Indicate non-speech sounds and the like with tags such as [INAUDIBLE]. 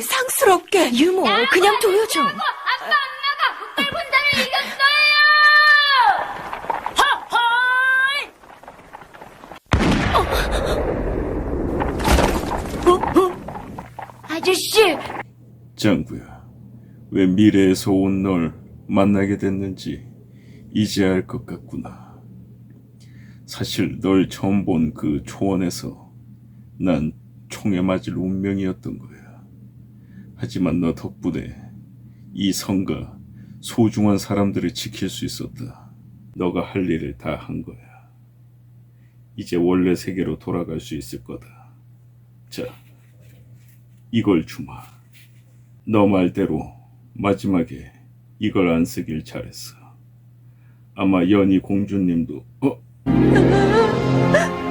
상스럽게. 유모, 그냥 둬요죠. 아빠 엄마가 국발군단을 이겼어요! 허허이! 아저씨, 짱구야, 왜 미래에서 온 널 만나게 됐는지 이제 알 것 같구나. 사실 널 처음 본 그 초원에서 난 총에 맞을 운명이었던 거야. 하지만 너 덕분에 이 성과 소중한 사람들을 지킬 수 있었다. 너가 할 일을 다 한 거야. 이제 원래 세계로 돌아갈 수 있을 거다. 자, 이걸 주마. 너 말대로 마지막에 이걸 안 쓰길 잘했어. 아마 연희 공주님도 어? [LAUGHS]